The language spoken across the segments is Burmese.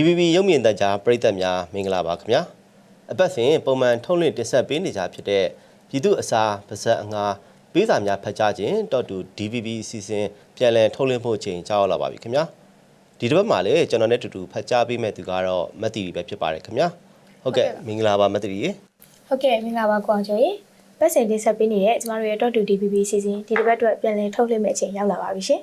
DVB ရုပ်မြင်သံကြားပရိသတ်များမင်္ဂလာပါခင်ဗျာအပတ်စဉ်ပုံမှန်ထုတ်လွှင့်တင်ဆက်ပေးနေကြဖြစ်တဲ့ပြည်သူအစားပါဇက်အငါပေးစာများဖတ်ကြားခြင်းတော့တူ DVB အစီအစဉ်ပြန်လည်ထုတ်လွှင့်ဖို့ချိန်ကြာရောက်လာပါပြီခင်ဗျာဒီတစ်ပတ်မှာလည်းကျွန်တော်နဲ့တူတူဖတ်ကြားပေးမဲ့သူကတော့မတ်တီရီပဲဖြစ်ပါတယ်ခင်ဗျာဟုတ်ကဲ့မင်္ဂလာပါမတ်တီရီဟုတ်ကဲ့မင်္ဂလာပါကွန်ကျော်ရေပတ်စင်တင်ဆက်ပေးနေတဲ့ကျမတို့ရဲ့ .2 DPP စီစဉ်ဒီတစ်ပတ်အတွက်ပြန်လည်ထုတ်လွှင့်မယ့်အချိန်ရောက်လာပါပြီရှင်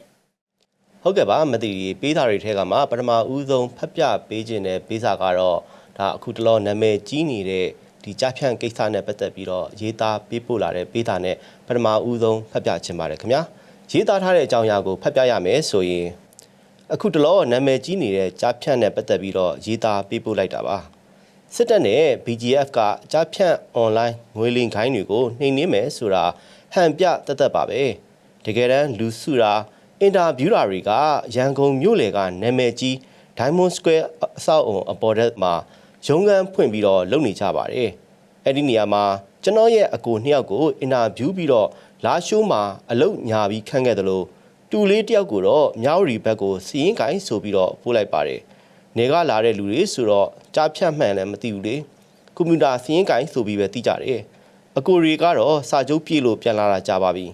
ဟုတ်ကဲ့ပါမသိရီပေးစာတွေထဲကမှပထမဦးဆုံးဖတ်ပြပေးခြင်းတဲ့ပေးစာကတော့ဒါအခုတလောနာမည်ကြီးနေတဲ့ဒီကြဖြန့်ကိစ္စနဲ့ပတ်သက်ပြီးတော့ရေးသားပေးပို့လာတဲ့ပေးစာနဲ့ပထမဦးဆုံးဖတ်ပြခြင်းပါတယ်ခင်ဗျာရေးသားထားတဲ့အကြောင်းအရာကိုဖတ်ပြရမယ်ဆိုရင်အခုတလောနာမည်ကြီးနေတဲ့ကြဖြန့်နဲ့ပတ်သက်ပြီးတော့ရေးသားပေးပို့လိုက်တာပါစစ်တပ်နဲ့ BGF ကကြားဖြန့် online ငွေလင်ခိုင်းတွေကိုနှိမ်နင်းမယ်ဆိုတာဟန်ပြတတ်တတ်ပါပဲတကယ်တမ်းလူစုတာ အင်တာဗျူးတာတွေကရန်ကုန်မြို့လေကနာမည်ကြီး Diamond Square အဆောက်အုံအပေါ်တက်မှာရုံးခန်းဖွင့်ပြီးတော့လုပ်နေကြပါတယ်အဲ့ဒီနေရာမှာကျွန်တော်ရဲ့အကိုနှစ်ယောက်ကိုအင်တာဗျူးပြီးတော့လာရှိုးမှာအလုတ်ညာပြီးခန့်ခဲ့တယ်လို့တူလေးတယောက်ကိုတော့မြောက်ရီဘက်ကိုစီရင်ကိုင်းဆိုပြီးတော့ပို့လိုက်ပါတယ်နေကလာတဲ့လူတွေဆိုတော့ကြားဖြတ်မှန်လည်းမသိဘူးလေကွန်ပျူတာစီရင်ကိုင်းဆိုပြီးပဲသိကြတယ်အကိုရီကတော့စာချုပ်ပြေလို့ပြန်လာတာကြာပါပြီ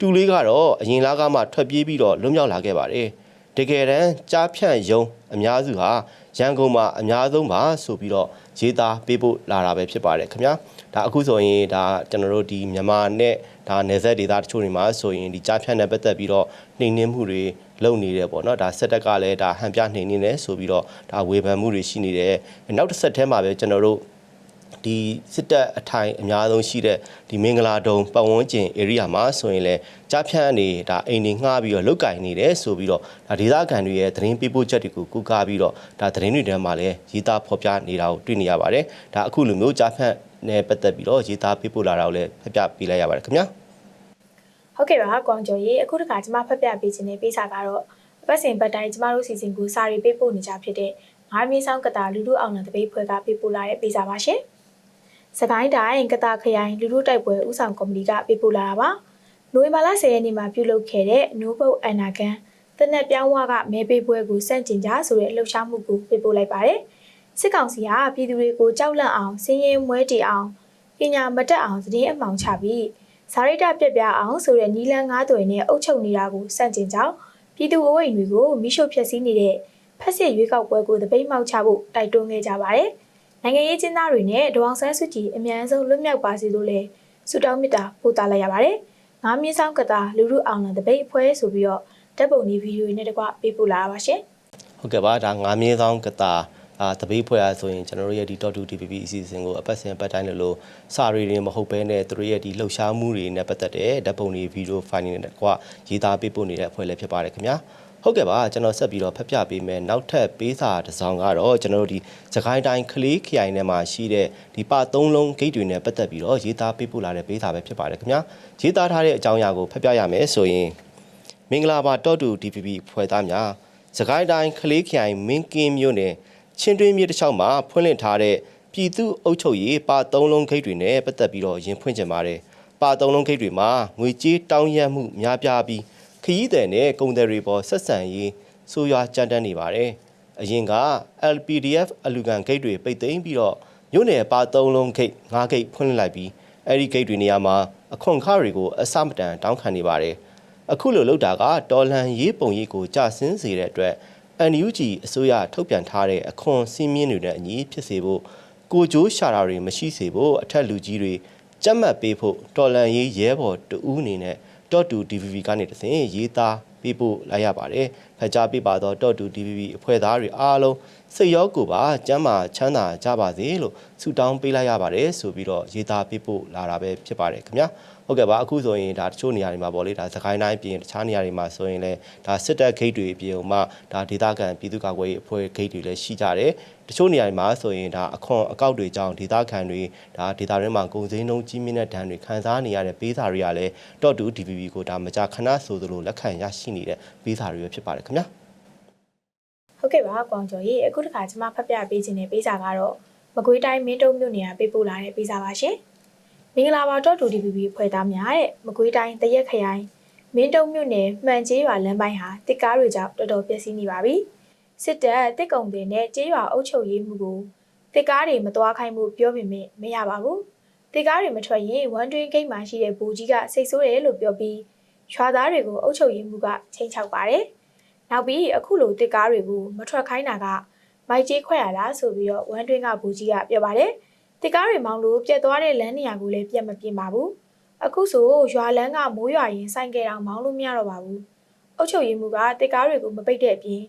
တူလေးကတော့အရင်လားကမှထွက်ပြေးပြီးတော့လွတ်မြောက်လာခဲ့ပါတယ်တကယ်တမ်းကြားဖြန့်ယုံအများစုဟာရန်ကုန်မှာအများဆုံးပါဆိုပြီးတော့ရေးသားပေးဖို့လာတာပဲဖြစ်ပါတယ်ခင်ဗျာဒါအခုဆိုရင်ဒါကျွန်တော်တို့ဒီမြန်မာနဲ့ဒါနယ်စပ်ဒေသတချို့တွေမှာဆိုရင်ဒီကြားဖြန့်နဲ့ပတ်သက်ပြီးတော့နှိမ်နင်းမှုတွေလုပ်နေတယ်ပေါ့နော်ဒါဆက်တက်ကလည်းဒါဟန်ပြနှိမ်နင်းတယ်ဆိုပြီးတော့ဒါဝေဖန်မှုတွေရှိနေတယ်နောက်တစ်ဆက်ထဲမှာပဲကျွန်တော်တို့ ဒီစစ်တပ်အထိုင်အများဆုံးရှိတဲ့ဒီမင်္ဂလာဒုံပတ်ဝန်းကျင် area မှာဆိုရင်လည်းကြားဖြန့်အနေဒါအိမ်တွေငှားပြီးတော့လုတ်ကင်နေတယ်ဆိုပြီးတော့ဒါဒေသခံတွေရဲ့သတင်းပေးပို့ချက်တွေကိုကူကားပြီးတော့ဒါသတင်းတွေထဲမှာလည်းရေးသားဖော်ပြနေတာကိုတွေ့နေရပါတယ်ဒါအခုလိုမျိုးကြားဖြန့်နဲ့ပတ်သက်ပြီးတော့ရေးသားပေးပို့လာတာကိုလည်းဖတ်ပြပေးလိုက်ရပါတယ်ခင်ဗျာဟုတ်ကဲ့ပါကွန်ကျော်ရေအခုတစ်ခါကျမဖတ်ပြပေးခြင်းတဲ့ပေးစာကတော့ပတ်စင်ပတ်တိုင်းကျမတို့စီစဉ်ကိုစာရီပေးပို့နေကြဖြစ်တဲ့ငါးမင်းဆောင်ကတာလူလူအောင်နံတပိတ်ဖွဲ့ကပေးပို့လာတဲ့ပေးစာပါရှင် စကိုင်းတိုင်းကတာခရိုင်လူလူတိုက်ပွဲဥဆောင်ကော်မတီကပေးပို့လာတာပါနိုဝင်ဘာလ10ရက်နေ့မှာပြုလုပ်ခဲ့တဲ့နိုးဘုတ်အနာကန်တနက်ပြောင်းဝကမဲပေးပွဲကိုစန့်ကျင်ကြဆိုတဲ့လှုပ်ရှားမှုကိုပေးပို့လိုက်ပါတယ်စစ်ကောင်စီကပြည်သူတွေကိုကြောက်လန့်အောင်စင်းရဲမွဲတီအောင်ပညာမတက်အောင်သတင်းအမှောင်ချပြီးဇာရိတပြက်ပြအောင်ဆိုတဲ့နီလန်ငါးသွယ်နဲ့အုပ်ချုပ်နေတာကိုစန့်ကျင်ကြောင်းပြည်သူ့အဝိမ်တွေကိုမိရှုဖျက်ဆီးနေတဲ့ဖက်စစ်ရွေးကောက်ပွဲကိုတပိတ်မှောက်ချဖို့တိုက်တွန်းခဲ့ကြပါတယ်။ နိုင်ငံရေးကျင်းသားတွေနဲ့ဒေါအောင်ဆန်းစုကြည်အမြန်ဆုံးလွတ်မြောက်ပါစေလို့လည်းဆုတောင်းမေတ္တာပို့သလိုက်ရပါတယ်။ငါးမြင့်ဆောင်ကတာလူလူအောင်လံတပိတ်အဖွဲ့ဆိုပြီးတော့ဓာတ်ပုံဒီဗီဒီယိုတွေနဲ့တကွပေးပို့လာတာပါရှင်။ဟုတ်ကဲ့ပါဒါငါးမြင်းဆောင်ကတာအာတပိတ်ဖွဲ့ရဆိုရင်ကျွန်တော်တို့ရဲ့ဒီ .2 DPP အစီအစဉ်ကိုအပတ်စဉ်အပတ်တိုင်းလို့လို့စာရီတွေမဟုတ်ဘဲနဲ့သူတို့ရဲ့ဒီလှုပ်ရှားမှုတွေနဲ့ပတ်သက်တဲ့ဓာတ်ပုံတွေဗီဒီယိုဖိုင်တွေနဲ့ကွာရေးသားပေးပို့နေတဲ့အဖွဲ့လည်းဖြစ်ပါတယ်ခင်ဗျာ ဟုတ်ကဲ့ပါကျွန်တော်ဆက်ပြီးတော့ဖတ်ပြပေးမယ်နောက်ထပ်ပေးစာတစ်စောင်ကတော့ကျွန်တော်တို့ဒီစကိုင်းတိုင်းကလေးခရိုင်ထဲမှာရှိတဲ့ဒီပသုံးလုံးဂိတ်တွေနဲ့ပတ်သက်ပြီးတော့ရေးသားပေးပို့လာတဲ့ပေးစာပဲဖြစ်ပါတယ်ခင်ဗျာရေးသားထားတဲ့အကြောင်းအရာကိုဖတ်ပြရမယ်ဆိုရင်မင်္ဂလာပါတော့တူ DPP ဖွဲ့သားများစကိုင်းတိုင်းခလေးခရိုင်မင်းကင်းမြို့နယ်ချင်းတွင်းမြို့တစ်လျှောက်မှာဖွင့်လှစ်ထားတဲ့ပြည်သူ့အုပ်ချုပ်ရေးပါသုံးလုံးဂိတ်တွေနဲ့ပတ်သက်ပြီးတော့ရင်ဖွင့်ကြပါတယ်ပါသုံးလုံးဂိတ်တွေမှာငွေကြေးတောင်းရမ်းမှုများပြားပြီး ခရီးသည်နဲ့ကုန်သည်တွေပေါ်ဆက်ဆံရေးဆိုးရွားကြမ်းတမ်းနေပါတယ်အရင်က LPDF အလူကန်ဂိတ်တွေပိတ်သိမ်းပြီးတော့မြို့နယ်ပါသုံးလုံးဂိတ်၅ဂိတ်ဖွင့်လှစ်လိုက်ပြီးအဲ့ဒီဂိတ်တွေနေရာမှာအခွန်ခတွေကိုအစမတန်တောင်းခံနေပါတယ်အခုလိုလုပ်တာကတော်လန်ရေးပုံရိပ်ကိုကြဆင်းစေတဲ့အတွက် NUG အစိုးရထုတ်ပြန်ထားတဲ့အခွန်စည်းမျဉ်းတွေနဲ့အညီဖြစ်စေဖို့ကိုကြိုးရှာတာတွေမရှိစေဖို့အထက်လူကြီးတွေကြက်မှတ်ပေးဖို့တော်လန်ရေးရဲဘော်တူဦးအနေနဲ့ .2 DVV ကနေတဆင်ရေးသားပေးဖို့လိုက်ရပါတယ်။ဖတ်ကြားပေးပါတော့ .2 DVV အဖွဲ့သားတွေအားလုံးစိတ်ရောကိုယ်ပါကျမ်းမာချမ်းသာကြပါစေလို့ဆုတောင်းပေးလိုက်ရပါတယ်ဆိုပြီးတော့ရေးသားပေးဖို့လာတာပဲဖြစ်ပါတယ်ခင်ဗျာ။ ဟုတ်ကဲ့ပါအခုဆိုရင်ဒါတချို့နေရာတွေမှာပေါ့လေဒါစကိုင်းတိုင်းပြင်တခြားနေရာတွေမှာဆိုရင်လည်းဒါစစ်တပ်ဂိတ်တွေအပြင်ဥမာဒါဒေသခံပြည်သူ့ကာကွယ်ရေးအဖွဲ့ဂိတ်တွေလည်းရှိကြတယ်တချို့နေရာတွေမှာဆိုရင်ဒါအခွန်အကောက်တွေကြောင့်ဒေသခံတွေဒါဒေသတွင်းမှာကုန်စည်နှုန်းကြီးမြင့်တဲ့ဒဏ်တွေခံစားနေရတဲ့ပေးစာတွေကလည်း .2 DVB ကိုဒါမကြခဏဆိုသလိုလက်ခံရရှိနေတဲ့ပေးစာတွေပဲဖြစ်ပါတယ်ခင်ဗျာဟုတ်ကဲ့ပါကွန်ကျော်ရေအခုတစ်ခါကျွန်မဖတ်ပြပေးခြင်းတဲ့ပေးစာကတော့မကွေးတိုင်းမင်းတုံမြို့နယ်ကပေးပို့လာတဲ့ပေးစာပါရှင်မ င်္ဂလာပါတော့ဒူဒီပီပီဖွဲ့သားများတဲ့မကွေးတိုင်းတရက်ခရိုင်မင်းတုံမြို့နယ်မှန်ကျေးရွာလမ်းပိုင်းဟာတစ်ကားတွေကြောင့်တော်တော်ပျက်စီးနေပါပြီစစ်တပ်တစ်ကုံတွေနဲ့ကြေးရွာအုပ်ချုပ်ရေးမှုကိုတစ်ကားတွေမသွားခိုင်းမှုပြောပေမဲ့မရပါဘူးတစ်ကားတွေမထွက်ရင်ဝမ်တွင်းဂိတ်မှာရှိတဲ့ဘူကြီးကစိတ်ဆိုးတယ်လို့ပြောပြီးရွာသားတွေကိုအုပ်ချုပ်ရေးမှုကချိန်ချောက်ပါတယ်နောက်ပြီးအခုလိုတစ်ကားတွေကိုမထွက်ခိုင်းတာကမိုက်ကြေးခွဲရလားဆိုပြီးတော့ဝမ်တွင်းကဘူကြီးကပြောပါတယ် တစ်ကားတွေမောင်းလို့ပြက်သွားတဲ့လမ်းနေရာကိုလည်းပြက်မပြင်းပါဘူးအခုဆိုရွာလန်းကမိုးရွာရင်စိုင်ကြတောင်မောင်းလို့မရတော့ပါဘူးအုပ်ချုပ်ရေးမှုကတစ်ကားတွေကိုမပိတ်တဲ့အပြင်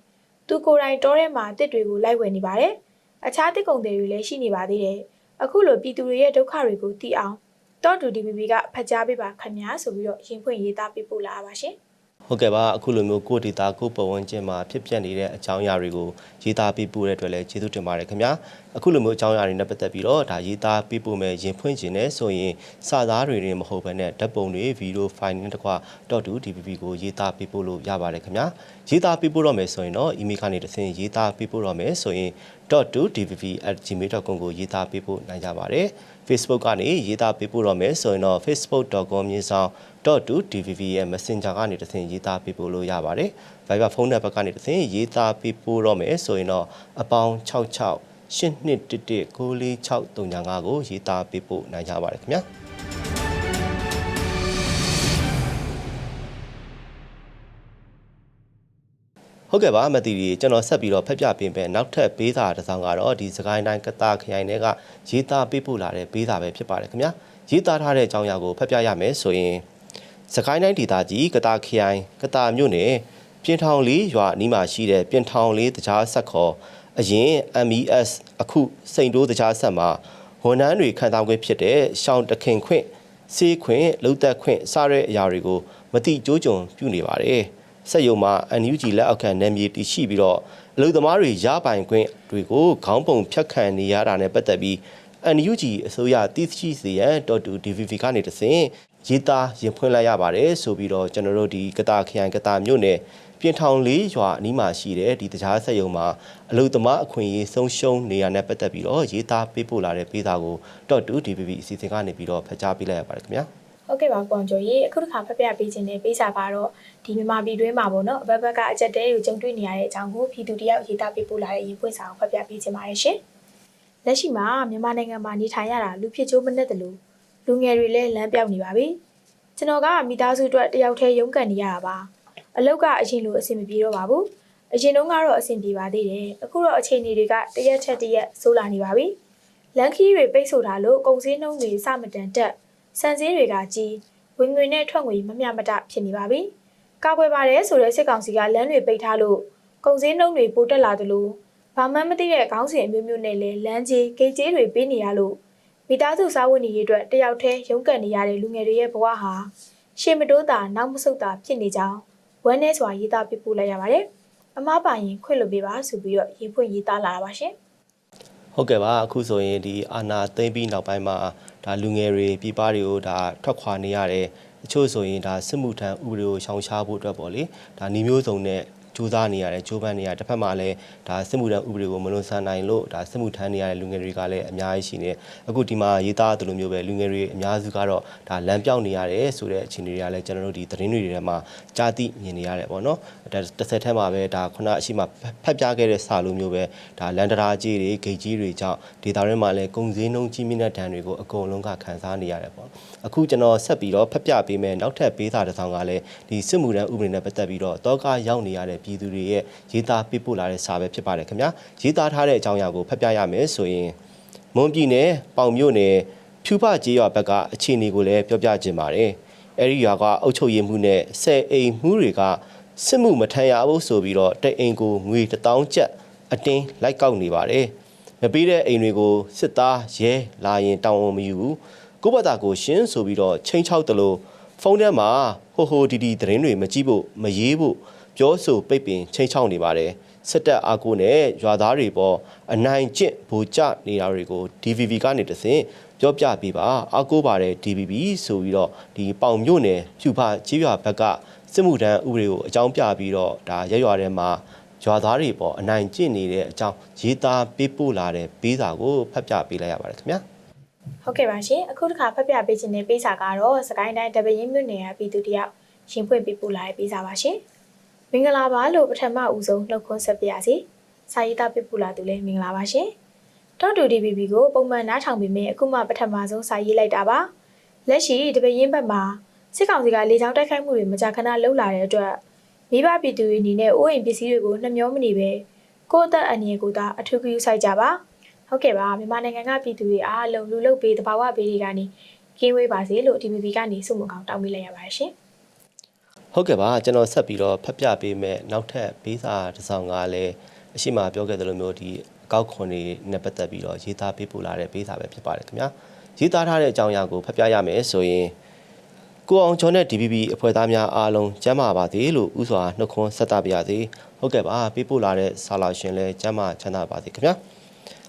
သူကိုယ်တိုင်တောထဲမှာတစ်တွေကိုလိုက်ဝယ်နေပါတယ်။အခြားတစ်ကုံတွေလည်းရှိနေပါသေးတယ်။အခုလိုပြည်သူတွေရဲ့ဒုက္ခတွေကိုသိအောင်တော့တူ DPP ကဖတ်ကြားပေးပါခင်ဗျာဆိုပြီးတော့ရင်ဖွင့်ရေးသားပေးပို့လာပါရှင်။ ဟုတ်ကဲ့ပါအခုလိုမျိုးကိုယ့်ဒေတာကိုယ့်ပတ်ဝန်းကျင်မှာဖြစ်ပျက်နေတဲ့အကြောင်းအရာတွေကိုရေးသားပေးပို့တဲ့အတွက်လည်းကျေးဇူးတင်ပါတယ်ခင်ဗျာအခုလိုမျိုးအကြောင်းအရာတွေနဲ့ပတ်သက်ပြီးတော့ဒါရေးသားပေးပို့မယ်ရင်ဖွင့်ခြင်းနဲ့ဆိုရင်စာသားတွေတွေမဟုတ်ဘဲနဲ့ဓာတ်ပုံတွေဗီဒီယိုဖိုင်တွေနဲ့တကွ .2dpp ကိုရေးသားပေးပို့လို့ရပါတယ်ခင်ဗျာရေးသားပေးပို့တော့မယ်ဆိုရင်တော့ email ကနေတစ်ဆင့်ရေးသားပေးပို့တော့မယ်ဆိုရင် .2dpp@gmail.com ကိုရေးသားပေးပို့နိုင်ကြပါတယ် Facebook ကနေရေးသားပေးပို့တော့မယ်ဆိုရင်တော့ facebook.com မြေဆောင် .2dvv ရဲ့ Messenger ကနေတစ်ဆင့်ရေးသားပေးပို့လို့ရပါတယ်။ Viber ဖုန်းနံပါတ်ကနေတစ်ဆင့်ရေးသားပေးပို့တော့မယ်ဆိုရင်တော့အပေါင်း66 8211 94635ကိုရေးသားပေးပို့နိုင်ကြပါတယ်ခင်ဗျာ။ ဟုတ်ကဲ့ပါမတီရီကျွန်တော်ဆက်ပြီးတော့ဖက်ပြပေးမယ်နောက်ထပ်ပေးစာတစ်စောင်းကတော့ဒီစကိုင်းတိုင်းကတာခရိုင်တွေကရေးသားပေးပို့လာတဲ့ပေးစာပဲဖြစ်ပါတယ်ခင်ဗျာရေးသားထားတဲ့အကြောင်းအရာကိုဖက်ပြရမယ်ဆိုရင်စကိုင်းတိုင်းဒေသကြီးကတာခရိုင်ကတာမြို့နယ်ပြင်ထောင်လေးရွာအနီးမှာရှိတဲ့ပြင်ထောင်လေးတကြားဆက်ခေါ်အရင် MES အခုစိန်တိုးတကြားဆက်မှာဝန်ထမ်းတွေခံစား권ဖြစ်တဲ့ရှောင်းတခင်ခွင့်စေးခွင့်လုံသက်ခွင့်စတဲ့အရာတွေကိုမတိကျိုးကြုံပြုနေပါတယ်။ စက်ယုံမှာ NUG လက်အောက်ခံနယ်မြေတည်ရှိပြီးတော့အလုပ်သမားတွေရပိုင်ခွင့်တွေကိုခေါင်းပုံဖြတ်ခံနေရတာနဲ့ပတ်သက်ပြီး NUG အစိုးရတည်ရှိစေရန် .2DVV ကနေတဆင့်ရေးသားရင်ဖွင့်လိုက်ရပါတယ်ဆိုပြီးတော့ကျွန်တော်တို့ဒီကတာခရိုင်ကတာမြို့နယ်ပြင်ထောင်လေးရွာအနီးမှာရှိတဲ့ဒီတကြားစက်ယုံမှာအလုပ်သမားအခွင့်အရေးဆုံးရှုံးနေရတဲ့ပတ်သက်ပြီးတော့ရေးသားပေးပို့လာတဲ့ပေးစာကို .2DVV အစီအစဉ်ကနေပြီးတော့ဖတ်ကြားပေးလိုက်ရပါတယ်ခင်ဗျာ ဟုတ်ကဲ့ပါကွန်ကျော်ရေအခုတစ်ခါဖတ်ပြပေးခြင်းနဲ့ပေးစာကတော့ဒီမြန်မာပြည်တွင်းမှာပေါ့နော်အဘက်ဘက်ကအကြက်တဲကိုကြုံတွေ့နေရတဲ့အကြောင်းကိုပြည်သူတယောက်ရေးသားပေးပို့လာတဲ့ရင်ပွင့်စာကိုဖတ်ပြပေးခြင်းပါတယ်ရှင်။လက်ရှိမှာမြန်မာနိုင်ငံမှာနေထိုင်ရတာလူဖြစ်ချိုးမနဲ့တလို့လူငယ်တွေလည်းလမ်းပြောက်နေပါပြီ။ကျွန်တော်ကမိသားစုအတွက်တယောက်တည်းရုန်းကန်နေရတာပါ။အလုပ်ကအရင်လိုအဆင်မပြေတော့ပါဘူး။အရင်တုန်းကတော့အဆင်ပြေပါသေးတယ်။အခုတော့အခြေအနေတွေကတရက်ချက်တရက်ဆိုးလာနေပါပြီ။လန်ခီးတွေပိတ်ဆို့တာလို့ကုန်စည်နှုန်းတွေစမတန်တက် စံစည်းတွေကကြီးဝင်ငွေနဲ့ထွက်ငွေမမျှမတဖြစ်နေပါပြီ။ကာကွယ်ပါတယ်ဆိုတဲ့စစ်ကောင်စီကလမ်းတွေပိတ်ထားလို့ကုန်စည်နှုန်းတွေပိုတက်လာသလိုဘာမှမသိတဲ့ခေါင်းစဉ်အမျိုးမျိုးနဲ့လည်းလမ်းကြီးဂိတ်ကြီးတွေပေးနေရလို့မိသားစုစားဝတ်နေရေးအတွက်တယောက်တည်းရုန်းကန်နေရတဲ့လူငယ်တွေရဲ့ဘဝဟာရှေ့မတိုးတာနောက်မဆုတ်တာဖြစ်နေကြောင်းဝမ်းနဲ့စွာရေးသားပြပို့လိုက်ရပါတယ်။အမားပိုင်ရင်ခွင့်လွှတ်ပေးပါဆိုပြီးတော့ရေးဖွင့်ရေးသားလာတာပါရှင်။ဟုတ်ကဲ့ပါအခုဆိုရင်ဒီအာနာသိမ့်ပြီးနောက်ပိုင်းမှာ ဒါလူငယ်တွေပြည်ပတွေကိုဒါထွက်ခွာနေရတယ်တချို့ဆိုရင်ဒါစစ်မှုထမ်းဥပဒေကိုရှောင်ရှားဖို့အတွက်ပေါ့လေဒါနှီးမျိုးစုံနဲ့ ကြိုးစားနေရတယ်ကြိုးပမ်းနေရတစ်ဖက်မှာလည်းဒါစစ်မှုထမ်းဥပဒေကိုမလွန်ဆန်နိုင်လို့ဒါစစ်မှုထမ်းနေရတဲ့လူငယ်တွေကလည်းအများကြီးရှိနေအခုဒီမှာရေးသားသလိုမျိုးပဲလူငယ်တွေအများစုကတော့ဒါလမ်းပြောင်းနေရတယ်ဆိုတဲ့အခြေအနေတွေကလည်းကျွန်တော်တို့ဒီသတင်းတွေထဲမှာကြားသိမြင်နေရတယ်ပေါ့နော်ဒါတစ်ဆက်တည်းမှာပဲဒါခုနအရှိမဖက်ပြခဲ့တဲ့စာလိုမျိုးပဲဒါလန်ဒရာကြီးတွေဂိတ်ကြီးတွေကြောင့်ဒေတာတွေမှာလည်းကုန်စည်နှုန်းကြီးမြင့်တဲ့ဒဏ်တွေကိုအကုန်လုံးကခံစားနေရတယ်ပေါ့အခုကျွန်တော်ဆက်ပြီးတော့ဖက်ပြပေးမယ်နောက်ထပ်ပေးစာတစ်စောင်ကလည်းဒီစစ်မှုထမ်းဥပဒေနဲ့ပတ်သက်ပြီးတော့တောကရောက်နေရတဲ့ပြည်သူတွေရဲ့ရေးသားပေးပို့လာတဲ့စာပဲဖြစ်ပါတယ်ခင်ဗျာရေးသားထားတဲ့အကြောင်းအရာကိုဖက်ပြရမယ်ဆိုရင်မွန်ပြည်နယ်ပေါင်မြို့နယ်ဖြူဖကျေးရွာဘက်ကအခြေအနေကိုလည်းပြောပြခြင်းပါတယ်အဲဒီရွာကအုပ်ချုပ်ရေးမှုနဲ့ဆယ်အိမ်မှုတွေကစစ်မှုမထမ်းရဘူးဆိုပြီးတော့တအိမ်ကိုငွေ1000ကျပ်အတင်းလိုက်ကောက်နေပါတယ်မပေးတဲ့အိမ်တွေကိုစစ်သားရဲလာရင်တောင်းဝန်မယူဘူးကိုယ့်ဘာသာကိုရှင်းဆိုပြီးတော့ချိန်ချောက်တယ်လို့ဖုန်းထဲမှာဟိုဟိုဒီဒီသတင်းတွေမကြည့်ဖို့မရေးဖို့ ပြောဆိုပိတ်ပင်ချိန်ချောက်နေပါတယ်စစ်တပ်အားကိုနဲ့ရွာသားတွေပေါ်အနိုင်ကျင့်ဗိုလ်ကျနေတာတွေကို DVV ကနေတဆင့်ပြောပြပေးပါအားကိုးပါတယ် DVB ဆိုပြီးတော့ဒီပေါင်မြို့နယ်ဖြူဖကြီးရွာဘက်ကစစ်မှုထမ်းဥပဒေကိုအကြောင်းပြပြီးတော့ဒါရက်ရွာထဲမှာရွာသားတွေပေါ်အနိုင်ကျင့်နေတဲ့အကြောင်းရေးသားပေးပို့လာတဲ့ပေးစာကိုဖတ်ပြပေးလိုက်ရပါတယ်ခင်ဗျာဟုတ်ကဲ့ပါရှင်အခုတစ်ခါဖတ်ပြပေးခြင်းတဲ့ပေးစာကတော့စကိုင်းတိုင်းတပင်းမြို့နယ်ကပြည်သူတယောက်ရှင်ဖွင့်ပေးပို့လာတဲ့ပေးစာပါရှင် မင်္ဂလာပါလို့ပထမဦးဆုံးနှုတ်ခွန်းဆက်ပြရစီစာရေးသားပေးပို့လာသူလည်းမင်္ဂလာပါရှင်။တော့တူ DBB ကိုပုံမှန်နားထောင်ပြီးမြဲအခုမှပထမဆုံးစာရေးလိုက်တာပါ။လက်ရှိတပည့်ရင်းဘက်မှာစစ်ကောင်စီကလေကြောင်းတိုက်ခိုက်မှုတွေမကြာခဏလုပ်လာတဲ့အတွက်မိဘပြည်သူတွေအနေနဲ့အိုးအိမ်ပစ္စည်းတွေကိုနှမျောမနေပဲကိုယ့်အသက်အန္တရာယ်ကိုသာအထူးဂရုစိုက်ကြပါ။ဟုတ်ကဲ့ပါမြန်မာနိုင်ငံကပြည်သူတွေအားလုံးလူလုတ်ပေးတဘာဝပေးတွေကနေကင်းဝေးပါစေလို့ DBB ကနေစုမကောင်တောင်းပေးလိုက်ရပါတယ်ရှင်။ ဟုတ်ကဲ့ပါကျွန်တော်ဆက်ပြီးတော့ဖတ်ပြပေးမယ်နောက်ထပ်ဘေးစာတစ်စောင်ကလည်းအရှိမပြောခဲ့သလိုမျိုးဒီအကောက်ခွန်တွေနဲ့ပတ်သက်ပြီးတော့ရေးသားပေးပို့လာတဲ့ဘေးစာပဲဖြစ်ပါတယ်ခင်ဗျာရေးသားထားတဲ့အကြောင်းအရာကိုဖတ်ပြရမယ်ဆိုရင်ကိုအောင်ကျော်နဲ့ DBB အဖွဲ့သားများအားလုံးကျမ်းမာပါစေလို့ဥစွာနှုတ်ခွန်းဆက်သပါရစေဟုတ်ကဲ့ပါပေးပို့လာတဲ့ဆာလာရှင်လည်းကျမ်းမာချမ်းသာပါစေခင်ဗျာ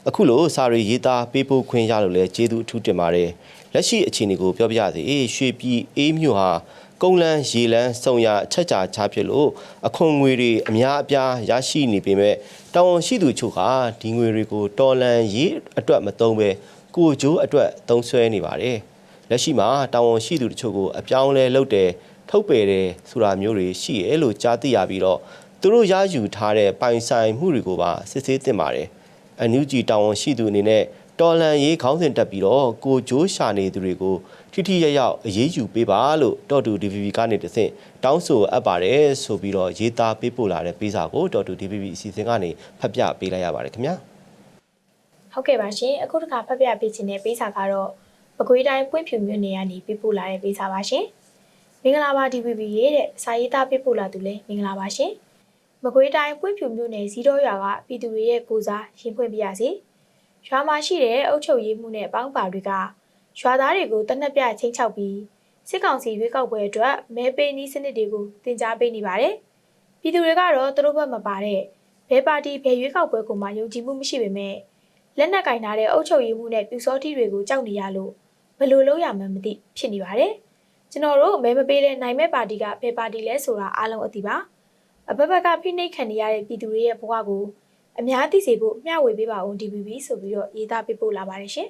အခုလိုစာရီရေးသားပေးပို့ခွင့်ရလို့လဲကျေးဇူးအထူးတင်ပါတယ်လက်ရှိအခြေအနေကိုပြောပြရစီရွှေပြည်အေးမြို့ဟာ ကုန်းလန်းရေလန်းစုံရအချက်ချာချဖြစ်လို့အခွန်ငွေတွေအများအပြားရရှိနေပေမဲ့တောင်ဝန်ရှိသူချို့ကဒီငွေတွေကိုတော်လန်ရေးအတွက်မသုံးပဲကိုကျိုးအတွက်သုံးဆွဲနေပါတယ်လက်ရှိမှာတောင်ဝန်ရှိသူတချို့ကိုအပြောင်းလဲလုပ်တယ်ထုတ်ပယ်တယ်ဆိုတာမျိုးတွေရှိရဲလို့ကြားသိရပြီးတော့သူတို့ရယူထားတဲ့ပိုင်ဆိုင်မှုတွေကိုပါစစ်ဆေးသင့်ပါတယ်အန်ယူဂျီတာဝန်ရှိသူအနေနဲ့ တော်လန်ရေးခေါင်းစဉ်တက်ပြီးတော့ကိုဂျိုးရှာနေသူတွေကိုထိထိရရောက်အရေးယူပေးပါလို့တော်တူ DVB ကနေတဆင့်တောင်းဆိုအပ်ပါတယ်ဆိုပြီးတော့ရေးသားပေးပို့လာတဲ့ပေးစာကိုတော်တူ DVB အစီအစဉ်ကနေဖတ်ပြပေးလိုက်ရပါတယ်ခင်ဗျာဟုတ်ကဲ့ပါရှင်အခုတစ်ခါဖတ်ပြပေးခြင်းတဲ့ပေးစာကတော့ပကွေးတိုင်းပွင့်ဖြူမြို့နယ်ကနေပေးပို့လာတဲ့ပေးစာပါရှင်မင်္ဂလာပါ DVB ရဲ့တဲ့စာရေးသားပေးပို့လာသူလည်းမင်္ဂလာပါရှင်မကွေးတိုင်းပွင့်ဖြူမြို့နယ်ဇီးတော်ရွာကပြည်သူတွေရဲ့ကိုစားရင်ဖွင့်ပြရစီ ရွာမှာရှိတဲ့အုပ်ချုပ်ရေးမှုနဲ့ပေါင်းပါတွေကရွာသားတွေကိုတနက်ပြချင်းချောက်ပြီးစစ်ကောင်စီရွေးကောက်ပွဲအတွက်မဲပေးနည်းစနစ်တွေကိုတင် जा ပေးနေပါတယ်ပြည်သူတွေကတော့သူတို့ဘက်မပါတဲ့ဘဲပါတီဘဲရွေးကောက်ပွဲကိုမှယုံကြည်မှုမရှိပေမဲ့လက်နက်ကင်ထားတဲ့အုပ်ချုပ်ရေးမှုနဲ့ပြူစောထီတွေကိုကြောက်နေရလို့ဘယ်လိုလုပ်ရမှန်းမသိဖြစ်နေပါတယ်။ကျွန်တော်တို့မဲမပေးတဲ့နိုင်မဲ့ပါတီကဘယ်ပါတီလဲဆိုတာအားလုံးအသိပါ။အဘဘက်ကဖိနှိပ်ခံနေရတဲ့ပြည်သူတွေရဲ့ဘဝကို အများသိစေဖို့မျှဝေပေးပါဦး DPP ဆိုပြီးတော့ရေးသားပေးပို့လာပါတယ်ရှင်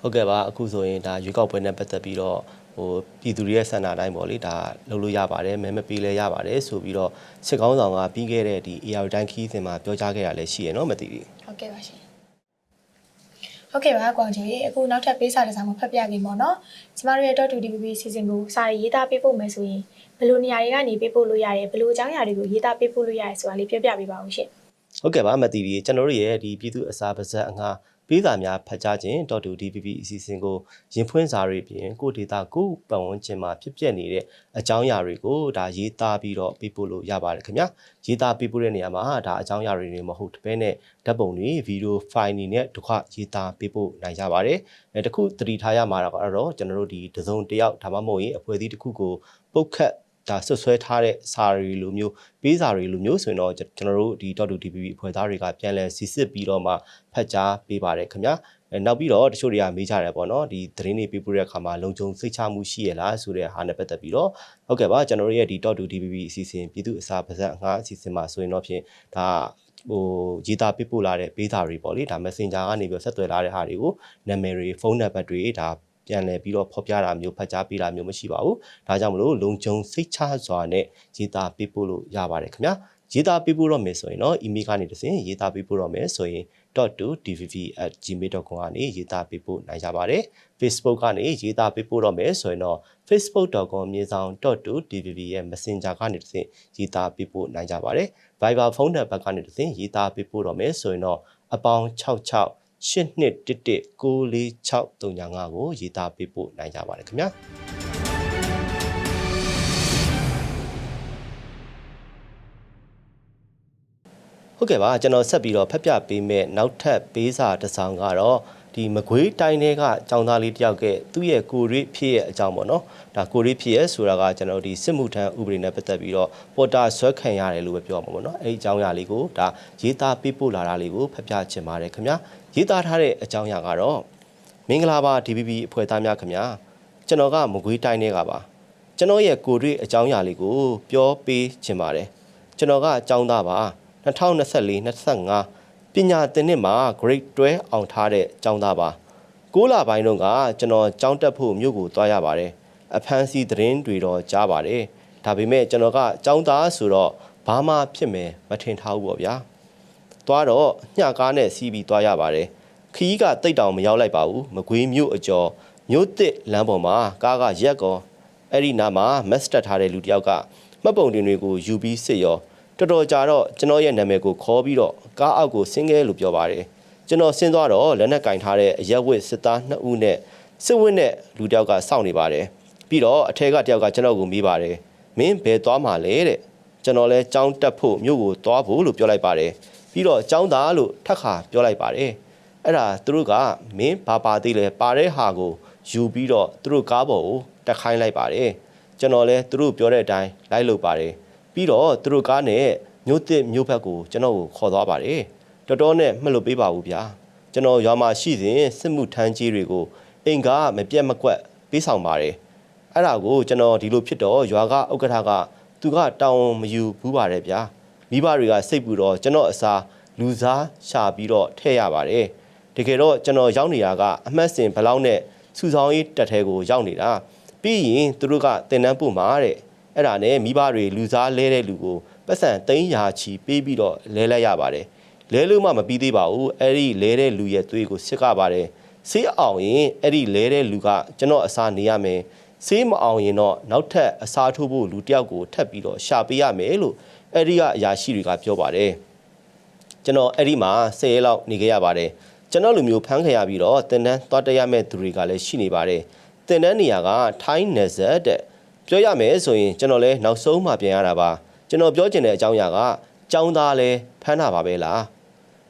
ဟုတ်ကဲ့ပါအခုဆိုရင်ဒါရွေးကောက်ပွဲနဲ့ပတ်သက်ပြီးတော့ဟိုပြည်သူတွေရဲ့ဆန္ဒအတိုင်းပေါ့လေဒါလုပ်လို့ရပါတယ်မဲမပေးလဲရပါတယ်ဆိုပြီးတော့စစ်ကောင်းဆောင်ကပြီးခဲ့တဲ့ဒီ AR တိုင်းခီးစင်မှာပြောကြားခဲ့ရလဲရှိရနော်မသိဘူး။ဟုတ်ကဲ့ပါရှင်။ဟုတ်ကဲ့ပါကွန်ကျော်ရေအခုနောက်ထပ်ပေးစာတစ်စောင်ကိုဖတ်ပြပေးပါတော့။ကျမတို့ရဲ့ .2 DPP စီစဉ်ကိုစာရေးသားပေးပို့မယ်ဆိုရင်ဘယ်လိုနေရာတွေကနေပေးပို့လို့ရတယ်ဘယ်လိုအကြောင်းအရာတွေကိုရေးသားပေးပို့လို့ရတယ်ဆိုတာလေးပြောပြပေးပါဦးရှင်။ ဟုတ်ကဲ့ပါမတီးပြီးကျွန်တော်တို့ရဲ့ဒီပြည်သူအစာပါဇက်အငှားပေးစာများဖတ်ကြားခြင်း .2dpp အစီအစဉ်ကိုရင်ဖွင့်စာတွေပြင်ကိုဒေတာကိုပတ်ဝန်းကျင်မှာဖြစ်ပျက်နေတဲ့အကြောင်းအရာတွေကိုဒါရေးသားပြီးတော့ပေးပို့လို့ရပါတယ်ခင်ဗျာရေးသားပေးပို့တဲ့နေရာမှာဒါအကြောင်းအရာတွေတွေမဟုတ်တပဲနဲ့ဓာတ်ပုံတွေဗီဒီယိုဖိုင်တွေနဲ့တခွရေးသားပေးပို့နိုင်ကြပါတယ်အဲတခုသတိထားရမှာတော့ကျွန်တော်တို့ဒီတစုံတစ်ယောက်ဒါမှမဟုတ်ရင်အဖွဲ့အစည်းတစ်ခုကိုပုတ်ခတ် ဒါဆွဆွဲထားတဲ့စာရီလိုမျိုးပေးစာရီလိုမျိုးဆိုရင်တော့ကျွန်တော်တို့ဒီ .dpp အဖွဲ့သားတွေကပြန်လည်စီစစ်ပြီးတော့မှဖတ်ကြားပေးပါတယ်ခင်ဗျာအဲနောက်ပြီးတော့တချို့တွေကမေးကြတယ်ပေါ့နော်ဒီသတင်းတွေပေးပို့တဲ့အခါမှာလုံခြုံစိတ်ချမှုရှိရလားဆိုတဲ့ဟာနဲ့ပတ်သက်ပြီးတော့ဟုတ်ကဲ့ပါကျွန်တော်တို့ရဲ့ဒီ .dpp အစီအစဉ်ပြည်သူအစာပါဇက်အငှားအစီအစဉ်မှာဆိုရင်တော့ဖြင့်ဒါဟိုရေးသားပေးပို့လာတဲ့ပေးစာတွေပေါ့လေဒါ Messenger ကနေပြီးဆက်သွယ်လာတဲ့ဟာတွေကိုနာမည်တွေဖုန်းနံပါတ်တွေဒါ ပြန်လည်ပြီးတော့ဖော်ပြတာမျိုးဖတ်ကြားပေးတာမျိုးမရှိပါဘူး။ဒါကြောင့်မလို့လုံခြုံစိတ်ချစွာနဲ့ရေးသားပေးပို့လို့ရပါတယ်ခင်ဗျာ။ရေးသားပေးပို့တော့မယ်ဆိုရင်တော့ email ကနေတစ်ဆင့်ရေးသားပေးပို့တော့မယ်ဆိုရင် .2dvv@gmail.com ကနေရေးသားပေးပို့နိုင်ကြပါတယ်။ Facebook ကနေရေးသားပေးပို့တော့မယ်ဆိုရင်တော့ facebook.com မြေဆောင် .2dvv ရဲ့ Messenger ကနေတစ်ဆင့်ရေးသားပေးပို့နိုင်ကြပါတယ်။ Viber ဖုန်းနံပါတ်ကနေတစ်ဆင့်ရေးသားပေးပို့တော့မယ်ဆိုရင်တော့အပေါင်း66 8211 94635ကိုရေးသားပေးပို့နိုင်ကြပါတယ်ခင်ဗျာဟုတ်ကဲ့ပါကျွန်တော်ဆက်ပြီးတော့ဖတ်ပြပေးမယ်နောက်ထပ်ပေးစာတစ်စောင်ကတော့ဒီမကွေးတိုင်းတွေကចောင်းသားလေးတယောက်ကသူ့ရဲ့ကိုရိဖြစ်ရဲ့အကြောင်းပေါ့နော်ဒါကိုရိဖြစ်ရဲ့ဆိုတာကကျွန်တော်ဒီစစ်မှုထမ်းဥပဒေနဲ့ပတ်သက်ပြီးတော့ပေါ်တာဆွဲခံရတယ်လို့ပဲပြောမှာပေါ့နော်အဲ့ဒီအကြောင်းအရာလေးကိုဒါရေးသားပေးပို့လာတာလေးကိုဖတ်ပြချင်ပါတယ်ခင်ဗျာ ရေးသားထားတဲ့အကြောင်းအရာကတော့မင်္ဂလာပါ DBB အဖွဲ့သားများခင်ဗျာကျွန်တော်ကမကွေးတိုင်းတွေကပါကျွန်တော်ရဲ့ကိုရိအကြောင်းအရာလေးကိုပြောပေးချင်ပါတယ်ကျွန်တော်ကအကြောင်းသားပါ2024 25ပညာသင်နှစ်မှာ grade 12အောင်ထားတဲ့ကျောင်းသားပါ6လပိုင်းတုန်းကကျွန်တော်ကျောင်းတက်ဖို့မြို့ကိုသွားရပါတယ်အဖမ်းဆီးသတင်းတွေတော့ကြားပါတယ်ဒါပေမဲ့ကျွန်တော်ကကျောင်းသားဆိုတော့ဘာမှဖြစ်မယ်မထင်ထားဘူးပေါ့ဗျာ သွားတော့ညကားနဲ့စီးပြီးသွားရပါတယ်ခီးကတိတ်တောင်မရောက်လိုက်ပါဘူးမကွေးမြို့အကျော်မြို့တစ်လမ်းပေါ်မှာကားကရက်ကောအဲ့ဒီနားမှာမက်စတက်ထားတဲ့လူတစ်ယောက်ကမှတ်ပုံတင်တွေကိုယူပြီးစစ်ရောတော်တော်ကြာတော့ကျွန်တော်ရဲ့နာမည်ကိုခေါ်ပြီးတော့ကားအောက်ကိုဆင်းခဲ့လို့ပြောပါတယ်ကျွန်တော်ဆင်းသွားတော့လက်နက်ကင်ထားတဲ့အရက်ဝစ်စစ်သား2ဦးနဲ့စစ်ဝစ်နဲ့လူတစ်ယောက်ကစောင့်နေပါတယ်ပြီးတော့အထက်ကတစ်ယောက်ကကျွန်တော်ကိုမေးပါတယ်မင်းဘယ်သွားမှာလဲတဲ့ကျွန်တော်လဲကြောင်းတက်ဖို့မြို့ကိုသွားဖို့လို့ပြောလိုက်ပါတယ် ပြီးတော့ကြောင်းသားလို့ထပ်ခါပြောလိုက်ပါတယ်အဲ့ဒါသူတို့ကမင်းဘာပါသေးလဲပါတဲ့ဟာကိုယူပြီးတော့သူတို့ကားပေါ်ကိုတက်ခိုင်းလိုက်ပါတယ်ကျွန်တော်လဲသူတို့ပြောတဲ့အတိုင်းလိုက်လုပ်ပါတယ်ပြီးတော့သူတို့ကားနဲ့မြို့တစ်မြို့ဘက်ကိုကျွန်တော်ကိုခေါ်သွားပါတယ်တော်တော်နဲ့မှတ်လို့ပေးပါဘူးဗျာကျွန်တော်ရွာမှာရှိစဉ်စစ်မှုထမ်းကြီးတွေကိုအိမ်ကမပြတ်မကွက်ပေးဆောင်ပါတယ်အဲ့ဒါကိုကျွန်တော်ဒီလိုဖြစ်တော့ရွာကဥက္ကဋ္ဌကသူကတောင်းမယူဘူးပါတယ်ဗျာ မိဘတွေကစိတ်ပူတော့ကျွန်တော်အစားလူစားရှာပြီးတော့ထည့်ရပါတယ်တကယ်တော့ကျွန်တော်ရောက်နေတာကအမှတ်စဉ်ဘလောက်နဲ့စူဆောင်ရေးတက်ထဲကိုရောက်နေတာပြီးရင်သူတို့ကတင်တန်းပို့မှာတဲ့အဲ့ဒါနဲ့မိဘတွေလူစားလဲတဲ့လူကိုပတ်စံသိန်းရာချီပေးပြီးတော့လဲလိုက်ရပါတယ်လဲလို့မှမပြီးသေးပါဘူးအဲ့ဒီလဲတဲ့လူရဲ့သွေးကိုစစ်ကပါတယ်ဆေးအောင်ရင်အဲ့ဒီလဲတဲ့လူကကျွန်တော်အစားနေရမယ်ဆေးမအောင်ရင်တော့နောက်ထပ်အစားထိုးဖို့လူတစ်ယောက်ကိုထပ်ပြီးတော့ရှာပေးရမယ်လို့ အဲ့ဒီကအရာရှိတွေကပြောပါတယ်ကျွန်တော်အဲ့ဒီမှာ10ရက်လောက်နေခဲ့ရပါတယ်ကျွန်တော်လူမျိုးဖမ်းခံရပြီးတော့တင်တန်းသွားတက်ရမယ့်သူတွေကလည်းရှိနေပါတယ်တင်တန်းနေရာကထိုင်းနယ်ဇက်တဲ့ပြောရမယ်ဆိုရင်ကျွန်တော်လည်းနောက်ဆုံးမှပြန်ရတာပါကျွန်တော်ပြောချင်တဲ့အကြောင်းအရာကចောင်းသားလဲဖမ်းတာပါပဲလား